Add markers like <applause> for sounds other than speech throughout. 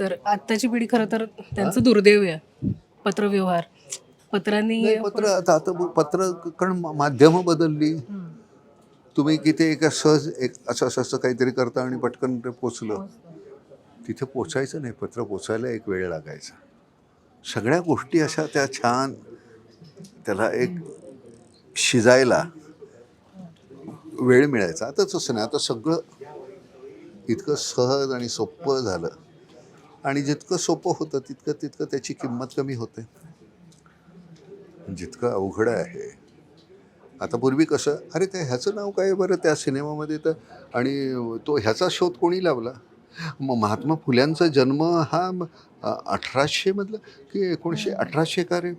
तर आत्ताची पिढी खरं तर त्यांचं दुर्दैव आहे. पत्रव्यवहार. पत्रांनी नाही, पत्र आता आता पत्र कारण माध्यमं बदलली. तुम्ही किती एका सहज एक असं असं असं काहीतरी करता आणि पटकन ते पोचलं. तिथे पोचायचं नाही पत्र पोचायला एक वेळ लागायचा. सगळ्या गोष्टी अशा त्या छान त्याला एक शिजायला वेळ मिळायचा. आता तसं नाही आता सगळं इतकं सहज आणि सोपं झालं. आणि जितकं सोपं होतं तितकं तितकं त्याची किंमत कमी होते. जितकं अवघड आहे. आता पूर्वी कसं अरे त्या ह्याचं नाव काय बरं त्या सिनेमामध्ये तर? आणि तो ह्याचा शोध कोणी लावला? मग महात्मा फुल्यांचा जन्म हा अठराशेमधला की एकोणीसशे अठराशे का रे?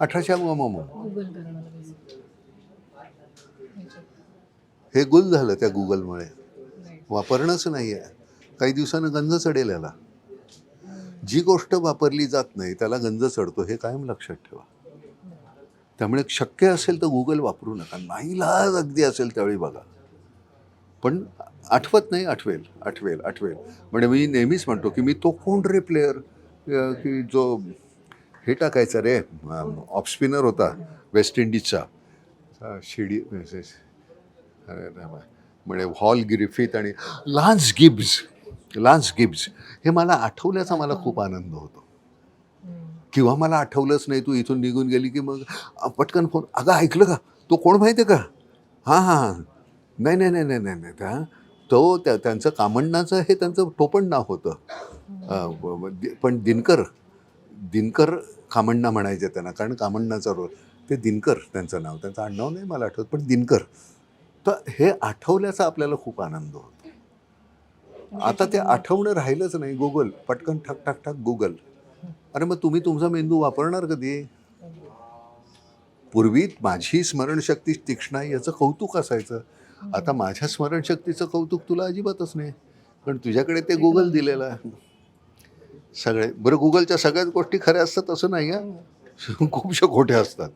अठराशे म- म- हे गुल झालं त्या गुगलमुळे वापरणंच नाही आहे काही दिवसानं गंज चढेल याला जी गोष्ट वापरली जात नाही त्याला गंज चढतो हे कायम लक्षात ठेवा त्यामुळे शक्य असेल तर गुगल वापरू नका नाईलाज अगदी असेल त्यावेळी बघा पण आठवत नाही आठवेल आठवेल आठवेल म्हणजे मी नेहमीच म्हणतो की मी तो कोण रे प्लेअर की जो हे टाकायचा रे ऑफ स्पिनर होता वेस्ट इंडिजचा शिडी म्हणजे हॉल ग्रिफिथ आणि लान्स गिब्स लान्स गिब्स हे मला आठवल्याचा मला खूप आनंद होतो. किंवा मला आठवलंच नाही तू इथून निघून गेली की मग पटकन फोन अगं ऐकलं का? तो कोण माहिती आहे का? हां हां हां. नाही नाही नाही नाही नाही नाही त्या तो त्या त्यांचं कामण्णाचं हे त्यांचं टोपण नाव होतं पण दिनकर दिनकर कामण्णा म्हणायचे त्यांना कारण कामण्णाचा रोल ते दिनकर त्यांचं नाव त्यांचं आडनाव नाही मला आठवत पण दिनकर. तर हे आठवल्याचा आपल्याला खूप आनंद होतो. आता ते आठवणं राहिलंच नाही. गुगल पटकन ठक ठक ठक गुगल अरे मग तुम्ही तुमचा मेंदू वापरणार कधी? पूर्वी माझी स्मरणशक्ती तीक्ष्ण आहे याचं कौतुक असायचं. आता माझ्या स्मरणशक्तीचं कौतुक तुला अजिबातच नाही. कारण तुझ्याकडे ते गुगल दिलेलं आहे. सगळे बरं गुगलच्या सगळ्याच गोष्टी खऱ्या असतात असं नाही आहे <laughs> खूपशा खोट्या असतात.